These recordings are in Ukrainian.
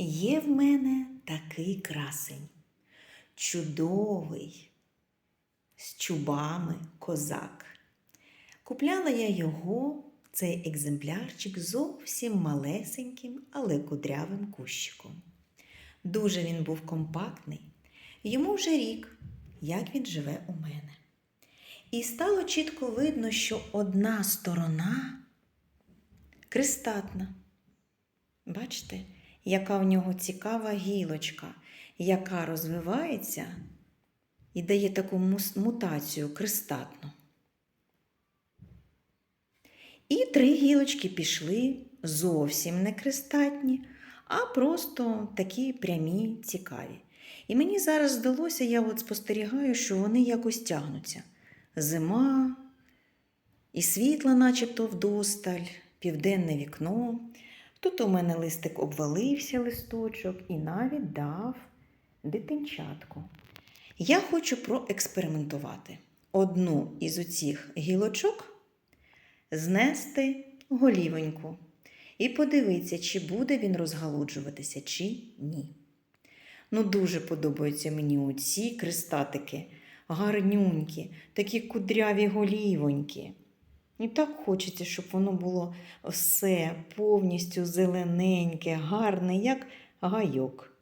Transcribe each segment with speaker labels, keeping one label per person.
Speaker 1: Є в мене такий красень, чудовий, з чубами козак. Купляла я його, цей екземплярчик, зовсім малесеньким, але кудрявим кущиком. Дуже він був компактний, йому вже рік, як він живе у мене. І стало чітко видно, що одна сторона кристатна. Бачите, яка в нього цікава гілочка, яка розвивається і дає таку мутацію кристатну. І три гілочки пішли зовсім не кристатні, а просто такі прямі, цікаві. І мені зараз здалося, я от спостерігаю, що вони якось тягнуться. Зима, і світла, начебто вдосталь, південне вікно. Тут у мене листик обвалився листочок і навіть дав дитинчатку. Я хочу проекспериментувати одну із оцих гілочок знести голівоньку і подивитися, чи буде він розгалуджуватися, чи ні. Ну, дуже подобаються мені оці кристатики, гарнюнькі, такі кудряві голівоньки. І так хочеться, щоб воно було все повністю зелененьке, гарне, як гайок.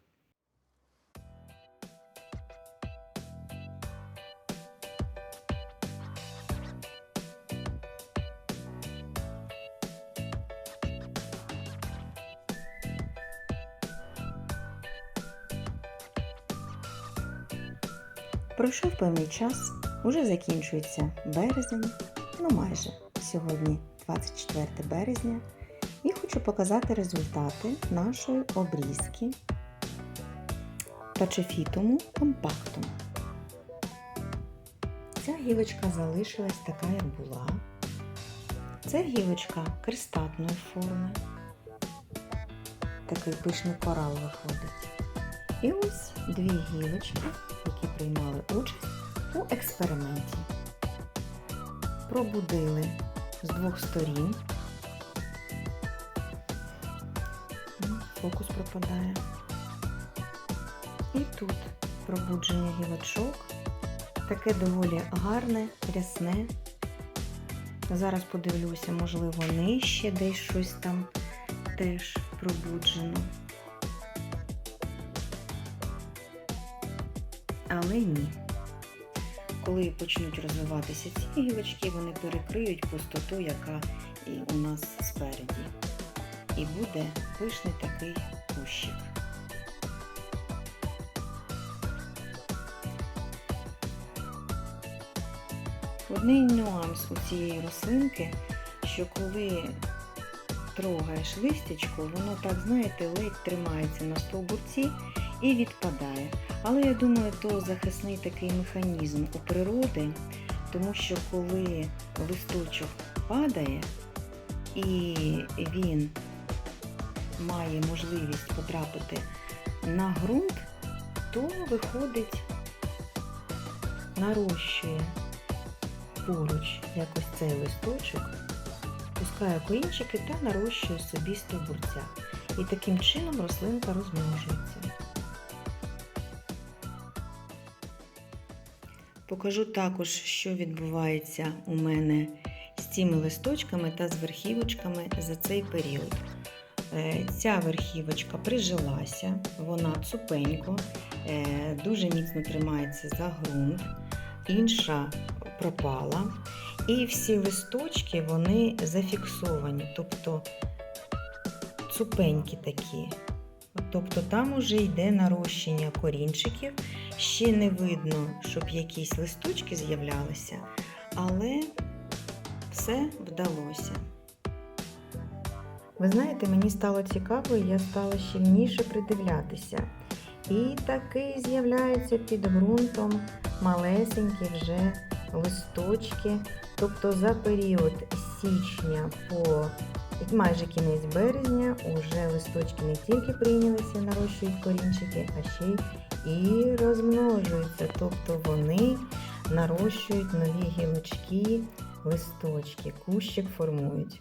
Speaker 1: Пройшов певний час, уже закінчується березень, ну майже сьогодні 24 березня, і хочу показати результати нашої обрізки пачефітуму компактум. Ця гілочка залишилась така, як була. Це гілочка кристатної форми. Такий пишний корал виходить. І ось дві гілочки, які приймали участь у експерименті. Пробудили з двох сторін. Фокус пропадає. І тут пробудження гілочок. Таке доволі гарне, рясне. Зараз подивлюся, можливо, нижче десь щось там теж пробуджено. Але ні. Коли почнуть розвиватися ці гілочки, вони перекриють пустоту, яка у нас спереді. І буде пишний такий кущик. Одний нюанс у цієї рослинки, що коли трогаєш листячко, воно так, знаєте, ледь тримається на стовбурці і відпадає. Але я думаю, то захисний такий механізм у природи, тому що коли листочок падає і він має можливість потрапити на ґрунт, то виходить, нарощує поруч якось цей листочок, пускає корінчики та нарощує собі стовбурця. І таким чином рослинка розмножується. Покажу також, що відбувається у мене з цими листочками та з верхівочками за цей період. Е, Ця верхівочка прижилася, вона цупенько, е, дуже міцно тримається за ґрунт, інша пропала. І всі листочки вони зафіксовані, тобто цупенькі такі. Тобто там уже йде нарощення корінчиків. Ще не видно, щоб якісь листочки з'являлися, але все вдалося. Ви знаєте, мені стало цікаво, і я стала щільніше придивлятися. І таки з'являються під ґрунтом малесенькі вже листочки. Тобто за період січня по майже кінець березня уже листочки не тільки прийнялися, нарощують корінчики, а ще й розмножуються. Тобто вони нарощують нові гілочки, листочки, кущик формують.